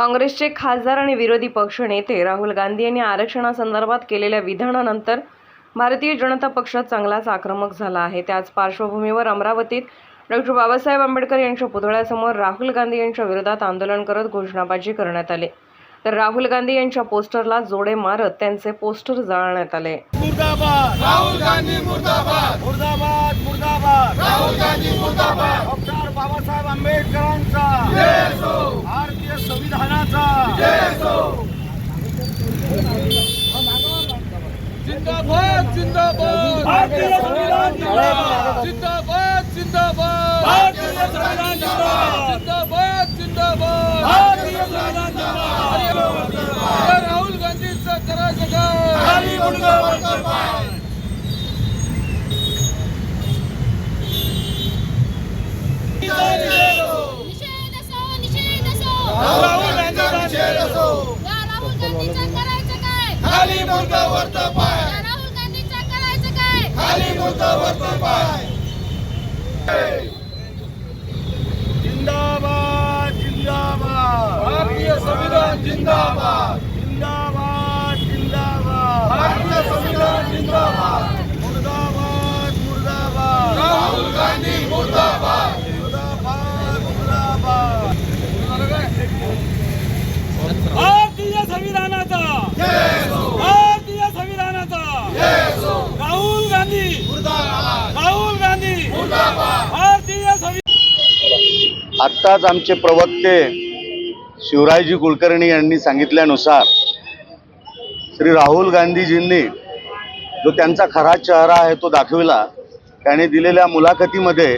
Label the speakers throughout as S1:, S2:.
S1: काँग्रेसचे खासदार आणि विरोधी पक्षनेते राहुल गांधी यांनी आरक्षणासंदर्भात केलेल्या विधानानंतर भारतीय जनता पक्ष चांगलाच आक्रमक झाला आहे. त्याच पार्श्वभूमीवर अमरावतीत डॉक्टर बाबासाहेब आंबेडकर यांच्या पुतळ्यासमोर राहुल गांधी यांच्या विरोधात आंदोलन करत घोषणाबाजी करण्यात आली. तर राहुल गांधी यांच्या पोस्टरला जोडे मारत त्यांचे पोस्टर जाळण्यात आले.
S2: मुर्दाबाद!
S3: राहुल गांधी मुर्दाबाद!
S2: मुर्दाबाद मुर्दाबाद!
S3: राहुल गांधी मुर्दाबाद!
S2: डॉक्टर बाबासाहेब आंबेडकरांचा! संविधानाचा
S3: जिंदाबाद जिंदाबाद.
S2: भारतीय संविधान जिंदाबाद.
S3: जिंदाबाद जिंदाबाद.
S2: भारतीय संविधान जिंदाबाद.
S3: जिंदाबाद जिंदाबाद.
S2: भारतीय संविधान जिंदाबाद.
S3: राहुल गांधींचा करायचं काय
S2: खाली मुर्दा वरत पाय.
S3: खाली मुर्दा वरत पाय.
S2: जिंदाबाद जिंदाबाद
S3: भारतीय संविधान जिंदाबाद
S2: मुर्दाबाद मुर्दाबाद
S3: राहुल गांधी मुर्दाबाद
S2: मुर्दाबाद मुर्दाबाद भारतीय संविधानाचा भारतीय संविधानाचा राहुल गांधी राहुल गांधी भारतीय संविधान
S4: आत्ताच आमचे प्रवक्ते शिवरायजी कुलकर्णी यांनी सांगितल्यानुसार श्री राहुल गांधीजींनी जो त्यांचा खरा चेहरा आहे तो दाखविला त्याने दिलेल्या मुलाखतीमध्ये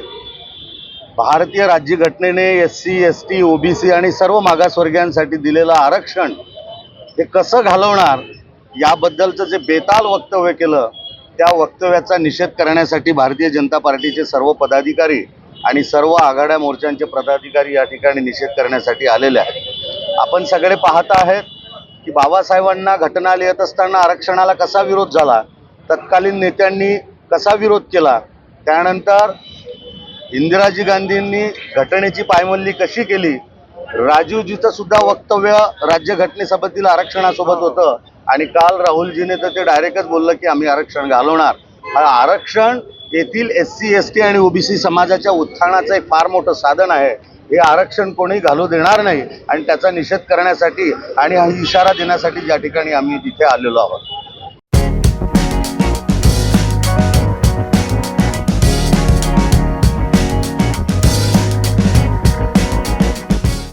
S4: भारतीय राज्यघटनेने S C S T OBC आणि सर्व मागासवर्गीयांसाठी दिलेलं आरक्षण हे कसं घालवणार याबद्दलचं जे बेताल वक्तव्य केलं त्या वक्तव्याचा निषेध करण्यासाठी भारतीय जनता पार्टीचे सर्व पदाधिकारी आणि सर्व आघाड्या मोर्चांचे पदाधिकारी या ठिकाणी निषेध करण्यासाठी आलेले आहेत. आपण सगळे पाहत आहेत की बाबासाहेबांना घटना लिहित असताना आरक्षणाला कसा विरोध झाला तत्कालीन नेत्यांनी कसा विरोध केला त्यानंतर इंदिराजी गांधींनी घटनेची पायमल्ली कशी केली राजीवजीचं सुद्धा वक्तव्य राज्यघटनेसोबतील आरक्षणासोबत होतं. आणि काल राहुलजीने तर ते डायरेक्टच बोललं की आम्ही आरक्षण घालवणार. हा आरक्षण येथील एस सी एस टी आणि ओबीसी समाजाच्या उत्थानाचं एक फार मोठं साधन आहे. हे आरक्षण कोणी घालू देणार नाही आणि त्याचा निषेध करण्यासाठी आणि हा इशारा देण्यासाठी ज्या ठिकाणी आम्ही तिथे आलेलो आहोत.